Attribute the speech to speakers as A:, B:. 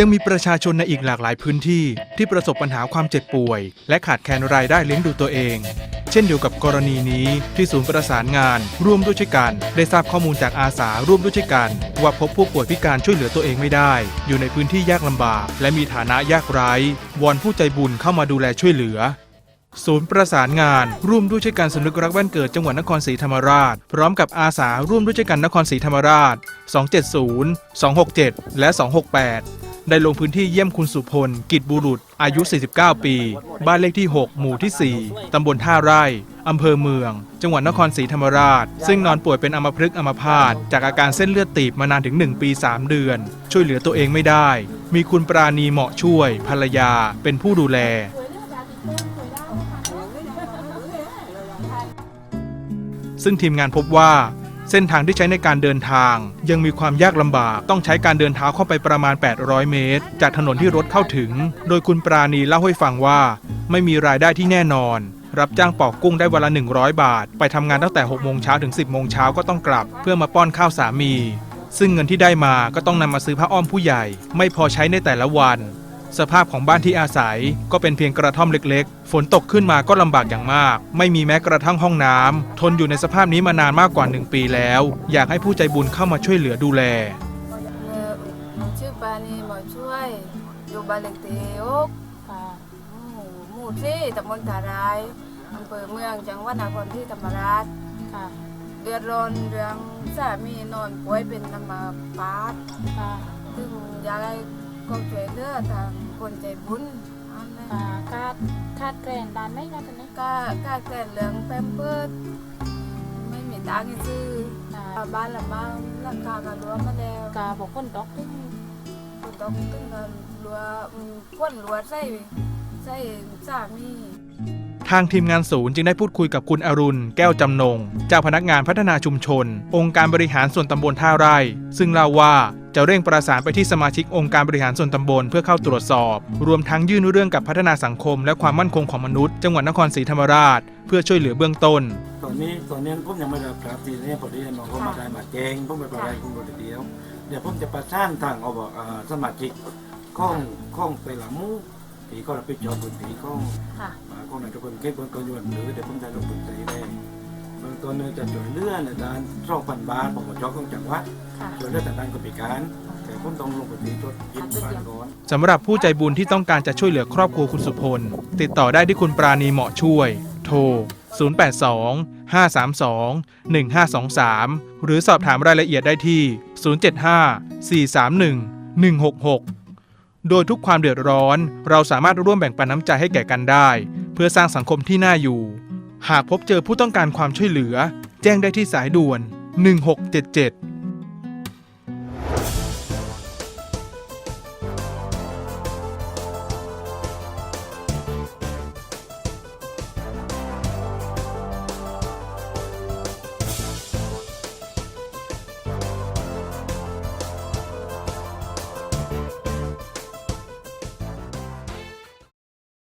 A: ยังมีประชาชนในอีกหลากหลายพื้นที่ ที่ประสบปัญหาความเจ็บป่วย และขาดแคลนรายได้เลี้ยงดูตัวเอง เช่นเดียวกับกรณีนี้ที่ศูนย์ประสานงาน ร่วมด้วยช่วยกัน ได้ทราบข้อมูลจากอาสาร่วมด้วยช่วยกัน ว่าพบผู้ป่วยพิการช่วยเหลือตัวเองไม่ได้ อยู่ในพื้นที่ยากลำบาก และมีฐานะยากไร้วอนผู้ใจบุญเข้ามาดูแลช่วยเหลือศูนย์ประสานงาน ร่วมด้วยช่วยกันสำนึกรักบ้านเกิดจังหวัดนครศรีธรรมราช พร้อมกับอาสาร่วมด้วยช่วยกันนครศรีธรรมราช 270 267 และ 268 ได้ลงพื้นที่เยี่ยมคุณสุพล กิจบุรุษ อายุ 49 ปี บ้านเลขที่ 6 หมู่ที่ 4 ตำบลท่าไร่ อำเภอเมือง จังหวัดนครศรีธรรมราช ซึ่งนอนป่วยเป็นอัมพฤกษ์อัมพาต จากอาการเส้นเลือดตีบมานานถึง 1 ปี 3 เดือน ช่วยเหลือตัวเองไม่ได้ มีคุณปราณีเหมาะช่วย ภรรยา เป็นผู้ดูแลซึ่งทีมงานพบว่า เส้นทางที่ใช้ในการเดินทาง ยังมีความยากลำบากต้องใช้การเดินเท้าเข้าไปประมาณ 800 เมตร จากถนนที่รถเข้าถึง โดยคุณปราณีเล่าให้ฟังว่า ไม่มีรายได้ที่แน่นอน รับจ้างปอกกุ้งได้วันละ 100 บาท ไปทำงานตั้งแต่6โมงเช้าถึง 10โมงเช้าก็ต้องกลับ เพื่อมาป้อนข้าวสามี ซึ่งเงินที่ได้มาก็ต้องนำมาซื้อผ้าอ้อมผู้ใหญ่ ไม่พอใช้ในแต่ละวัน สภาพของบ้านที่อาศัยก็เป็นเพียงกระท่อมเล็กๆ ฝนตกขึ้นมาก็ลำบากอย่างมาก ไม่มีแม้กระทั่งห้องน้ำทนอยู่ในสภาพนี้มานานมากกว่า 1 ปีแล้ว อยากให้ผู้ใจบุญเข้ามาช่วยเหลือดูแล
B: เอ่อชื่อปานีหมอช่วยอยู่บ้านเลขที่หกหมู่หมู่ที่ตำบลทารายอำเภอเมืองจังหวัดนครศรีธรรมราชค่ะ เดือดร้อนเรื่องสามีนอนป่วยเป็นอัมพาตซึ่งอยากให้ก็ช่วยเหลือทาง คนใจบุญอันนั้น
C: อ่าคาดคาดแกรนดานไหมคะตอนนี้
B: ก็ก็แก่เรื่องแพมเพิร์สไม่มีตังค์ให้ซื้อ
C: อ่า
B: บ้านละบ้านราคาก็รวมมาแล้ว
C: กาบอกคนตกตึ้ง
B: ก็ต้องตึ้งกันรัวอืมก้นรัวใส่ใส่สามี
A: ทางทีมงานศูนย์จึงได้พูดคุยกับคุณอรุณ แก้วจำนง เจ้าพนักงานพัฒนาชุมชน องค์การบริหารส่วนตำบลท่าไร่ ซึ่งเล่าว่า จะเร่งประสานไปที่สมาชิกองค์การบริหารส่วนตำบลเพื่อเข้าตรวจสอบ รวมทั้งยื่นเรื่องกับพัฒนาสังคม และความมั่นคงของมนุษย์จังหวัดนครศรีธรรมราช เพื่อช่วยเหลือเบื้องต้น
D: ตอนนี้ตอนนี้ผมยังไม่ได้รับทีนี้พอดีน้องเขามาได้มาแจ้งผมไปประกันคุณบริเดียวเดี๋ยวผมจะประสานทางเอาบอกอ่าสมาชิกข้องข้องไปหลังหมูตีก็รับผิดชอบพื้นที่ข้อง
C: ค่ะ
D: อ่าข้องไหนทุกคนเก็บเงินก็ยวนหรือเดี๋ยวผมจะลงพื้นที่ได้เบื้องต้นเนี่ยจะช่วยเหลือในด้านสองพันบาทของจอของจังหวัด
C: ค่ะ
D: ช่วยเหลือแต่ด้านคนพิการ แต่ผมต้องลงพื้นที่ชดยินบาทก่อน
A: สำหรับผู้ใจบุญที่ต้องการจะช่วยเหลือครอบครัวคุณสุพล ติดต่อได้ที่คุณปราณีเหมาะช่วย โทร 082 532 1523 หรือสอบถามรายละเอียดได้ที่ 075 431 166 โดยทุกความเดือดร้อน เราสามารถร่วมแบ่งปันน้ำใจให้แก่กันได้ เพื่อสร้างสังคมที่น่าอยู่ หากพบเจอผู้ต้องการความช่วยเหลือ แจ้งได้ที่สายด่วน 1677